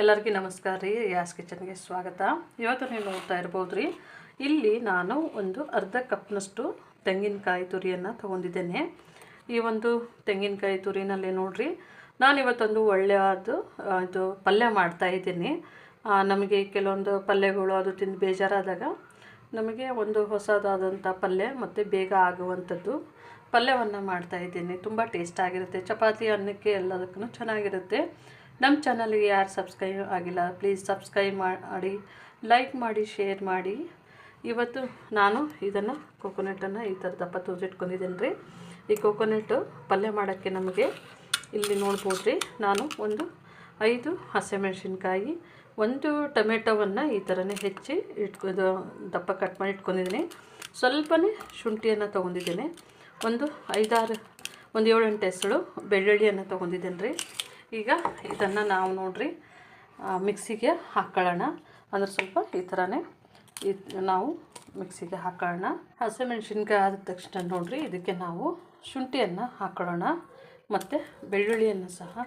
ಎಲ್ಲರಿಗೂ ನಮಸ್ಕಾರ ರೀ. ಯಾಸ್ ಕಿಚನ್ಗೆ ಸ್ವಾಗತ. ಇವತ್ತು ನೀವು ನೋಡ್ತಾ ಇರ್ಬೋದು ರೀ ಇಲ್ಲಿ ನಾನು ಒಂದು ಅರ್ಧ ಕಪ್ನಷ್ಟು ತೆಂಗಿನಕಾಯಿ ತುರಿಯನ್ನು ತೊಗೊಂಡಿದ್ದೇನೆ. ಈ ಒಂದು ತೆಂಗಿನಕಾಯಿ ತುರಿನಲ್ಲಿ ನೋಡ್ರಿ ನಾನು ಇವತ್ತೊಂದು ಒಳ್ಳೆಯದು ಇದು ಪಲ್ಯ ಮಾಡ್ತಾ ಇದ್ದೀನಿ. ನಮಗೆ ಕೆಲವೊಂದು ಪಲ್ಯಗಳು ಅದು ತಿಂದು ಬೇಜಾರಾದಾಗ ನಮಗೆ ಒಂದು ಹೊಸದಾದಂಥ ಪಲ್ಯ ಮತ್ತು ಬೇಗ ಆಗುವಂಥದ್ದು ಪಲ್ಯವನ್ನು ಮಾಡ್ತಾ ಇದ್ದೀನಿ. ತುಂಬ ಟೇಸ್ಟ್ ಆಗಿರುತ್ತೆ. ಚಪಾತಿ ಅನ್ನಕ್ಕೆ ಎಲ್ಲದಕ್ಕೂ ಚೆನ್ನಾಗಿರುತ್ತೆ. ನಮ್ಮ ಚಾನಲ್ಗೆ ಯಾರು ಸಬ್ಸ್ಕ್ರೈಬ್ ಆಗಿಲ್ಲ ಪ್ಲೀಸ್ ಸಬ್ಸ್ಕ್ರೈಬ್ ಮಾಡಿ ಲೈಕ್ ಮಾಡಿ ಶೇರ್ ಮಾಡಿ. ಇವತ್ತು ನಾನು ಇದನ್ನು ಕೊಕೊನೆಟನ್ನು ಈ ಥರ ದಪ್ಪ ತೋರಿಸಿಟ್ಕೊಂಡಿದ್ದೀನಿ ರೀ ಈ ಕೊಕೊನೆಟ್ ಪಲ್ಯ ಮಾಡೋಕ್ಕೆ ನಮಗೆ ಇಲ್ಲಿ ನೋಡ್ಬೋದು ರೀ, ನಾನು ಒಂದು ಐದು ಹಸಿಮೆಣಸಿನ್ಕಾಯಿ, ಒಂದು ಟೊಮೆಟೊವನ್ನು ಈ ಥರನೇ ಹೆಚ್ಚಿ ಇಟ್ಕೊಂಡು ದಪ್ಪ ಕಟ್ ಮಾಡಿ ಇಟ್ಕೊಂಡಿದ್ದೀನಿ. ಸ್ವಲ್ಪನೇ ಶುಂಠಿಯನ್ನು ತೊಗೊಂಡಿದ್ದೀನಿ. ಒಂದು ಐದಾರು, ಒಂದು ಏಳು ಎಂಟು ಹೆಸರು ಬೆಳ್ಳುಳ್ಳಿಯನ್ನು ತೊಗೊಂಡಿದ್ದೀನಿ ರೀ ಈಗ ಇದನ್ನು ನಾವು ನೋಡ್ರಿ ಮಿಕ್ಸಿಗೆ ಹಾಕ್ಕೊಳ್ಳೋಣ ಅಂದ್ರೆ ಸ್ವಲ್ಪ ಈ ಥರನೇ ಇದು ನಾವು ಮಿಕ್ಸಿಗೆ ಹಾಕ್ಕೊಳ್ಳೋಣ ಹಸಿಮೆಣ್ಸಿನ್ಕಾಯಿ ಆದ ತಕ್ಷಣ ನೋಡ್ರಿ, ಇದಕ್ಕೆ ನಾವು ಶುಂಠಿಯನ್ನು ಹಾಕ್ಕೊಳ್ಳೋಣ ಮತ್ತು ಬೆಳ್ಳುಳ್ಳಿಯನ್ನು ಸಹ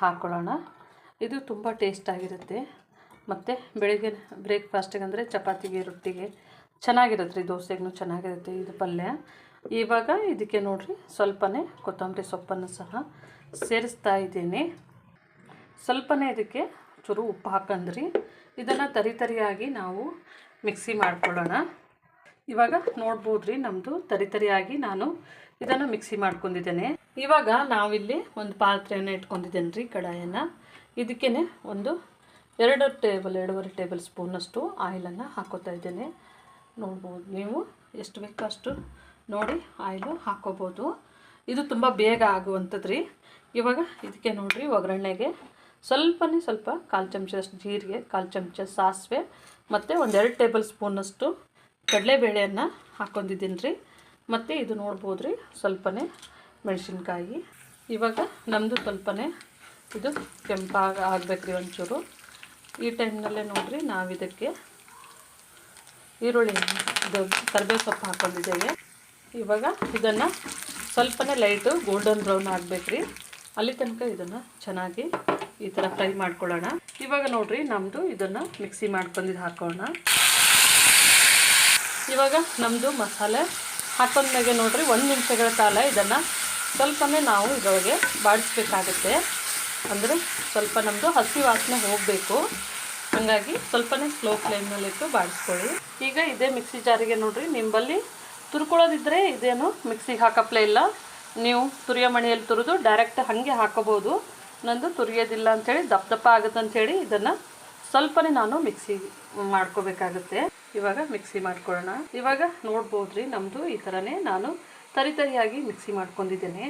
ಹಾಕ್ಕೊಳ್ಳೋಣ ಇದು ತುಂಬ ಟೇಸ್ಟಾಗಿರುತ್ತೆ ಮತ್ತು ಬೆಳಿಗ್ಗೆ ಬ್ರೇಕ್ಫಾಸ್ಟಿಗೆ ಅಂದರೆ ಚಪಾತಿಗೆ, ರೊಟ್ಟಿಗೆ ಚೆನ್ನಾಗಿರುತ್ತೆ. ರೀ ದೋಸೆಗೂ ಚೆನ್ನಾಗಿರುತ್ತೆ ಇದು ಪಲ್ಯ. ಇವಾಗ ಇದಕ್ಕೆ ನೋಡಿರಿ, ಸ್ವಲ್ಪನೇ ಕೊತ್ತಂಬರಿ ಸೊಪ್ಪನ್ನು ಸಹ ಸೇರಿಸ್ತಾ ಇದ್ದೀನಿ. ಸ್ವಲ್ಪನೇ ಇದಕ್ಕೆ ಚೂರು ಉಪ್ಪು ಹಾಕಂದ್ರಿ. ಇದನ್ನು ತರಿ ತರಿಯಾಗಿ ನಾವು ಮಿಕ್ಸಿ ಮಾಡ್ಕೊಳ್ಳೋಣ. ಇವಾಗ ನೋಡ್ಬೋದು ರೀ ನಮ್ಮದು ತರಿ ತರಿಯಾಗಿ ನಾನು ಇದನ್ನು ಮಿಕ್ಸಿ ಮಾಡ್ಕೊಂಡಿದ್ದೇನೆ. ಇವಾಗ ನಾವಿಲ್ಲಿ ಒಂದು ಪಾತ್ರೆಯನ್ನು ಇಟ್ಕೊಂಡಿದ್ದೇನೆ ರೀ ಕಡಾಯನ್ನು. ಇದಕ್ಕೇ ಒಂದು ಎರಡು ಟೇಬಲ್, ಎರಡೂವರೆ ಟೇಬಲ್ ಸ್ಪೂನಷ್ಟು ಆಯಿಲನ್ನು ಹಾಕೋತಾ ಇದ್ದೇನೆ. ನೋಡ್ಬೋದು ನೀವು ಎಷ್ಟು ಬೇಕೋ ಅಷ್ಟು ನೋಡಿ ಆಯಿಲು ಹಾಕೋಬೋದು. ಇದು ತುಂಬ ಬೇಗ ಆಗುವಂಥದ್ದು ರೀ ಇವಾಗ ಇದಕ್ಕೆ ನೋಡಿರಿ ಒಗ್ಗರಣೆಗೆ ಸ್ವಲ್ಪನೇ ಸ್ವಲ್ಪ ಕಾಲು ಚಮಚದಷ್ಟು ಜೀರಿಗೆ, ಕಾಲು ಚಮಚ ಸಾಸಿವೆ ಮತ್ತು ಒಂದೆರಡು ಟೇಬಲ್ ಸ್ಪೂನಷ್ಟು ಕಡಲೆಬೇಳೆಯನ್ನು ಹಾಕ್ಕೊಂಡಿದ್ದೀನಿ ರೀ ಮತ್ತು ಇದು ನೋಡ್ಬೋದು ರೀ ಸ್ವಲ್ಪನೇ ಮೆಣಸಿನ್ಕಾಯಿ. ಇವಾಗ ನಮ್ಮದು ಸ್ವಲ್ಪನೇ ಇದು ಕೆಂಪಾಗ ಆಗಬೇಕು ರೀ ಒಂಚೂರು. ಈ ಟೈಮ್ನಲ್ಲೇ ನೋಡಿರಿ ನಾವು ಇದಕ್ಕೆ ಈರುಳ್ಳಿ, ಇದು ಕರಿಬೇವು ಸೊಪ್ಪು ಹಾಕ್ಕೊಂಡಿದ್ದೇವೆ ಇವಾಗ ಇದನ್ನು ಸ್ವಲ್ಪನೇ ಲೈಟು ಗೋಲ್ಡನ್ ಬ್ರೌನ್ ಆಗಬೇಕು ರೀ ಅಲ್ಲಿ ತನಕ ಇದನ್ನು ಚೆನ್ನಾಗಿ ಈ ಥರ ಫ್ರೈ ಮಾಡ್ಕೊಳ್ಳೋಣ. ಇವಾಗ ನೋಡಿರಿ ನಮ್ಮದು ಇದನ್ನು ಮಿಕ್ಸಿ ಮಾಡ್ಕೊಂಡಿದ್ದು ಹಾಕೋಣ ಇವಾಗ ನಮ್ಮದು ಮಸಾಲೆ ಹಾಕೊಂಡ್ಮೇಲೆ ನೋಡಿರಿ ಒಂದು ನಿಮಿಷಗಳ ಕಾಲ ಇದನ್ನು ಸ್ವಲ್ಪನೇ ನಾವು ಇದರೊಳಗೆ ಬಾಡಿಸ್ಬೇಕಾಗುತ್ತೆ. ಅಂದರೆ ಸ್ವಲ್ಪ ನಮ್ಮದು ಹಸಿ ವಾಸನೆ ಹೋಗಬೇಕು. ಹಾಗಾಗಿ ಸ್ವಲ್ಪನೇ ಸ್ಲೋ ಫ್ಲೇಮ್ನಲ್ಲಿಟ್ಟು ಬಾಡಿಸ್ಕೊಳ್ಳಿ. ಈಗ ಇದೇ ಮಿಕ್ಸಿ ಜಾರಿಗೆ ನೋಡಿರಿ ನಿಂಬಲ್ಲಿ ತುರ್ಕೊಳ್ಳೋದಿದ್ದರೆ ಇದೇನು? ಮಿಕ್ಸಿಗೆ ಹಾಕಪ್ಲೇ ಇಲ್ಲ. ನೀವು ತುರಿಯ ಮಣಿಯಲ್ಲಿ ತುರಿದು ಡೈರೆಕ್ಟ್ ಹಾಗೆ ಹಾಕೋಬೋದು ನಂದು ತುರಿಯೋದಿಲ್ಲ ಅಂಥೇಳಿ, ದಪ್ಪ ದಪ್ಪ ಆಗುತ್ತೆ ಅಂಥೇಳಿ ಇದನ್ನು ಸ್ವಲ್ಪನೇ ನಾನು ಮಿಕ್ಸಿ ಮಾಡ್ಕೋಬೇಕಾಗುತ್ತೆ. ಇವಾಗ ಮಿಕ್ಸಿ ಮಾಡ್ಕೊಳ್ಳೋಣ. ಇವಾಗ ನೋಡ್ಬೋದ್ರಿ ನಮ್ಮದು ಈ ಥರನೇ ನಾನು ತರಿ ತರಿಯಾಗಿ ಮಿಕ್ಸಿ ಮಾಡ್ಕೊಂಡಿದ್ದೇನೆ.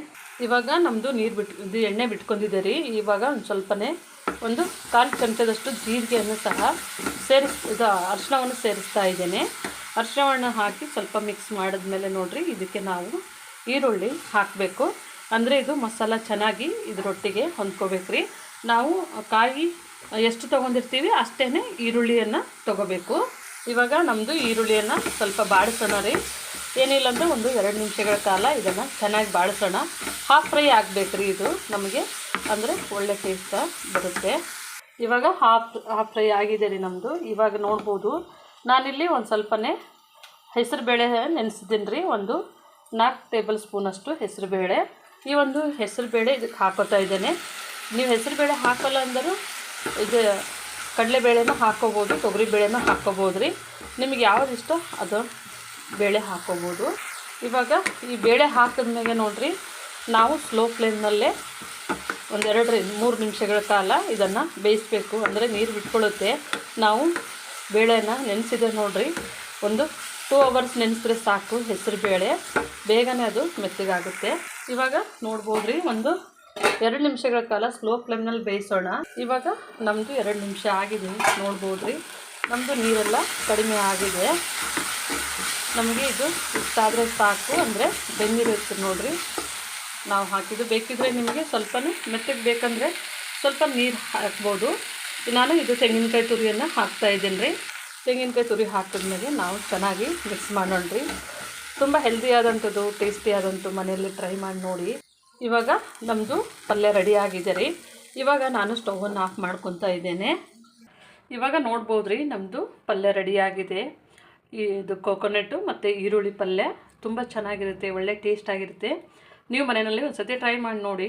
ಇವಾಗ ನಮ್ಮದು ನೀರು ಬಿಟ್ಟು ಎಣ್ಣೆ ಬಿಟ್ಕೊಂಡಿದ್ದೆ ರೀ. ಇವಾಗ ಒಂದು ಸ್ವಲ್ಪನೇ ಒಂದು ಕಾಲು ಚಮಚದಷ್ಟು ಜೀರಿಗೆಯನ್ನು ಸಹ ಸೇರಿಸ್, ಇದು ಅರಿಶಿಣವನ್ನು ಸೇರಿಸ್ತಾ ಇದ್ದೇನೆ. ಅರಿಶಿಣವನ್ನು ಹಾಕಿ ಸ್ವಲ್ಪ ಮಿಕ್ಸ್ ಮಾಡಿದ್ಮೇಲೆ ನೋಡಿರಿ, ಇದಕ್ಕೆ ನಾವು ಈರುಳ್ಳಿ ಹಾಕಬೇಕು. ಅಂದರೆ ಇದು ಮಸಾಲ ಚೆನ್ನಾಗಿ ಇದರೊಟ್ಟಿಗೆ ಹೊಂದ್ಕೋಬೇಕು ರೀ ನಾವು ಕಾಯಿ ಎಷ್ಟು ತೊಗೊಂಡಿರ್ತೀವಿ ಅಷ್ಟೇ ಈರುಳ್ಳಿಯನ್ನು ತೊಗೋಬೇಕು. ಇವಾಗ ನಮ್ಮದು ಈರುಳ್ಳಿಯನ್ನು ಸ್ವಲ್ಪ ಬಾಡಿಸೋಣ ರೀ. ಏನಿಲ್ಲ ಅಂದರೆ ಒಂದು ಎರಡು ನಿಮಿಷಗಳ ಕಾಲ ಇದನ್ನು ಚೆನ್ನಾಗಿ ಬಾಡಿಸೋಣ ಹಾಫ್ ಫ್ರೈ ಆಗಬೇಕು ರೀ ಇದು ನಮಗೆ. ಅಂದರೆ ಒಳ್ಳೆ ಟೇಸ್ಟ ಬರುತ್ತೆ. ಇವಾಗ ಹಾಫ್ ಹಾಫ್ ಫ್ರೈ ಆಗಿದೆ ರೀ ನಮ್ಮದು ಇವಾಗ ನೋಡ್ಬೋದು ನಾನಿಲ್ಲಿ ಒಂದು ಸ್ವಲ್ಪನೇ ಹೆಸರುಬೇಳೆ ನೆನೆಸಿದ್ದೀನಿ ರೀ ಒಂದು ನಾಲ್ಕು ಟೇಬಲ್ ಸ್ಪೂನಷ್ಟು ಹೆಸರುಬೇಳೆ. ಈ ಒಂದು ಹೆಸರುಬೇಳೆ ಇದಕ್ಕೆ ಹಾಕೋತಾ ಇದ್ದೇನೆ. ನೀವು ಹೆಸರುಬೇಳೆ ಹಾಕಲ್ಲ ಅಂದರೂ ಇದು ಕಡಲೆಬೇಳೆನ ಹಾಕ್ಕೋಬೋದು ತೊಗರಿಬೇಳೆನ ಹಾಕ್ಕೋಬೋದು ರೀ ನಿಮಗೆ ಯಾವ್ದು ಇಷ್ಟ ಅದು ಬೇಳೆ ಹಾಕ್ಕೋಬೋದು ಇವಾಗ ಈ ಬೇಳೆ ಹಾಕಿದ್ಮೇಲೆ ನೋಡಿರಿ, ನಾವು ಸ್ಲೋ ಫ್ಲೇಮ್ನಲ್ಲೇ ಒಂದೆರಡರಿಂದ ಮೂರು ನಿಮಿಷಗಳ ಕಾಲ ಇದನ್ನು ಬೇಯಿಸಬೇಕು. ಅಂದರೆ ನೀರು ಬಿಟ್ಕೊಳ್ಳುತ್ತೆ. ನಾವು ಬೇಳೆನ ನೆನೆಸಿದೆ ನೋಡಿರಿ. ಒಂದು ಟೂ ಅವರ್ಸ್ ನೆನೆಸಿದ್ರೆ ಸಾಕು ಹೆಸರು ಬೇಳೆ. ಬೇಗನೆ ಅದು ಮೆತ್ತಗಾಗುತ್ತೆ. ಇವಾಗ ನೋಡ್ಬೋದ್ರಿ, ಒಂದು ಎರಡು ನಿಮಿಷಗಳ ಕಾಲ ಸ್ಲೋ ಫ್ಲೇಮ್ನಲ್ಲಿ ಬೇಯಿಸೋಣ. ಇವಾಗ ನಮ್ಮದು ಎರಡು ನಿಮಿಷ ಆಗಿದೆ, ನೋಡ್ಬೋದ್ರಿ. ನಮ್ಮದು ನೀರೆಲ್ಲ ಕಡಿಮೆ ಆಗಿದೆ. ನಮಗೆ ಇದು ಇಷ್ಟಾದರೆ ಸಾಕು, ಅಂದರೆ ಬೆಂದಿರುತ್ತೆ ನೋಡಿರಿ. ನಾವು ಹಾಕಿದ್ದು ಬೇಕಿದ್ರೆ ನಿಮಗೆ ಸ್ವಲ್ಪ ಮೆತ್ತಗೆ ಬೇಕಂದರೆ ಸ್ವಲ್ಪ ನೀರು ಹಾಕ್ಬೋದು. ನಾನು ಇದು ತೆಂಗಿನಕಾಯಿ ತುರಿಯನ್ನು ಹಾಕ್ತಾ ಇದ್ದೀನಿ ರೀ. ತೆಂಗಿನಕಾಯಿ ತುರಿ ಹಾಕಿದ್ಮೇಲೆ ನಾವು ಚೆನ್ನಾಗಿ ಮಿಕ್ಸ್ ಮಾಡೋಣ ರೀ ತುಂಬ ಟೇಸ್ಟಿ ಟೇಸ್ಟಿಯಾದಂಥದ್ದು ಮನೆಯಲ್ಲಿ ಟ್ರೈ ಮಾಡಿ ನೋಡಿ. ಇವಾಗ ನಮ್ಮದು ಪಲ್ಯ ರೆಡಿ ಆಗಿದೆ ರೀ. ಇವಾಗ ನಾನು ಸ್ಟೌವನ್ನು ಆಫ್ ಮಾಡ್ಕೊತಾ ಇದ್ದೇನೆ. ಇವಾಗ ನೋಡ್ಬೋದು ರೀ ನಮ್ಮದು ಪಲ್ಯ ರೆಡಿಯಾಗಿದೆ ಇದು ಕೋಕೋನಟ್ಟು ಮತ್ತು ಈರುಳ್ಳಿ ಪಲ್ಯ ತುಂಬ ಚೆನ್ನಾಗಿರುತ್ತೆ, ಒಳ್ಳೆ ಟೇಸ್ಟ್ ಆಗಿರುತ್ತೆ. ನೀವು ಮನೆಯಲ್ಲಿ ಒಂದು ಸತಿ ಟ್ರೈ ಮಾಡಿ ನೋಡಿ.